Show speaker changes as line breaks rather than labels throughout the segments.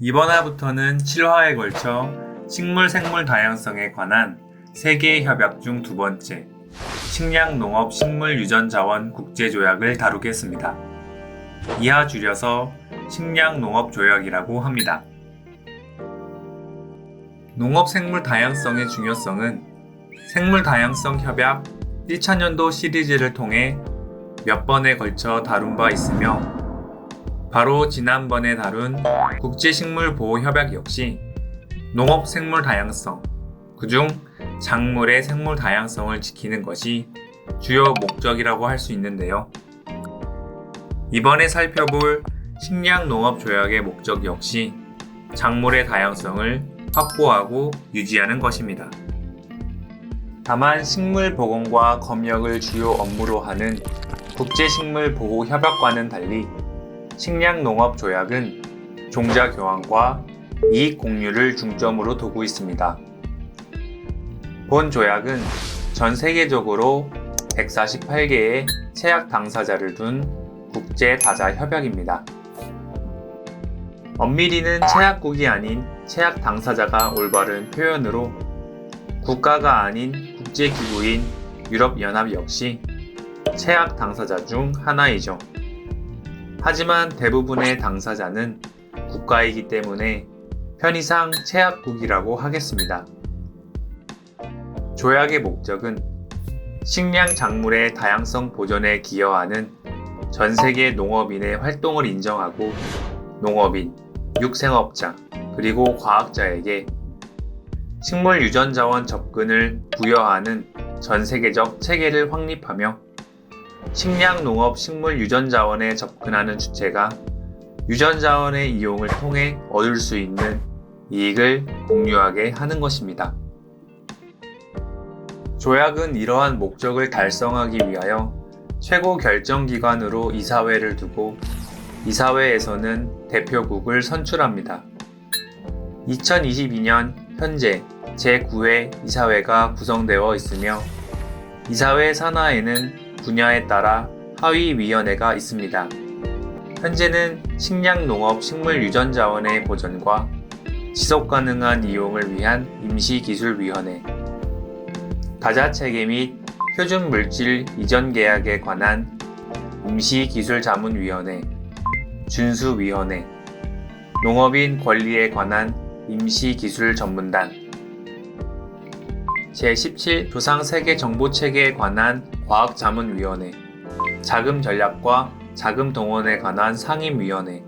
이번 화부터는 7화에 걸쳐 식물 생물 다양성에 관한 세계 협약 중 두 번째 식량 농업 식물 유전 자원 국제 조약을 다루겠습니다. 이하 줄여서 식량 농업 조약이라고 합니다. 농업 생물 다양성의 중요성은 생물 다양성 협약 1차년도 시리즈를 통해 몇 번에 걸쳐 다룬 바 있으며 바로 지난번에 다룬 국제식물보호협약 역시 농업 생물 다양성, 그중 작물의 생물 다양성을 지키는 것이 주요 목적이라고 할 수 있는데요. 이번에 살펴볼 식량 농업 조약의 목적 역시 작물의 다양성을 확보하고 유지하는 것입니다. 다만 식물 보건과 검역을 주요 업무로 하는 국제식물보호협약과는 달리 식량농업 조약은 종자 교환과 이익 공유를 중점으로 두고 있습니다. 본 조약은 전 세계적으로 148개의 체약 당사자를 둔 국제 다자 협약입니다. 엄밀히는 체약국이 아닌 체약 당사자가 올바른 표현으로 국가가 아닌 국제기구인 유럽연합 역시 체약 당사자 중 하나이죠. 하지만 대부분의 당사자는 국가이기 때문에 편의상 체약국이라고 하겠습니다. 조약의 목적은 식량 작물의 다양성 보존에 기여하는 전 세계 농업인의 활동을 인정하고 농업인, 육생업자, 그리고 과학자에게 식물 유전 자원 접근을 부여하는 전 세계적 체계를 확립하며 식량 농업 식물 유전 자원에 접근하는 주체가 유전 자원의 이용을 통해 얻을 수 있는 이익을 공유하게 하는 것입니다. 조약은 이러한 목적을 달성하기 위하여 최고 결정기관으로 이사회를 두고 이사회에서는 대표국을 선출합니다. 2022년 현재 제9회 이사회가 구성되어 있으며 이사회 산하에는 분야에 따라 하위위원회가 있습니다. 현재는 식량 농업 식물 유전 자원의 보존과 지속 가능한 이용을 위한 임시기술위원회, 다자체계 및 표준 물질 이전 계약에 관한 임시기술자문위원회, 준수위원회, 농업인 권리에 관한 임시기술전문단, 제17 조상세계정보체계에 관한 과학자문위원회, 자금전략과 자금동원에 관한 상임위원회,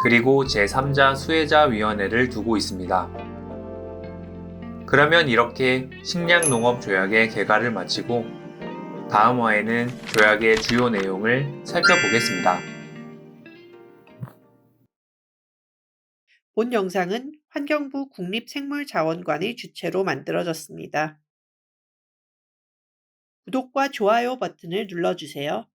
그리고 제3자 수혜자위원회를 두고 있습니다. 그러면 이렇게 식량농업조약의 개괄을 마치고 다음 화에는 조약의 주요 내용을 살펴보겠습니다.
본 영상은 환경부 국립생물자원관의 주최로 만들어졌습니다. 구독과 좋아요 버튼을 눌러주세요.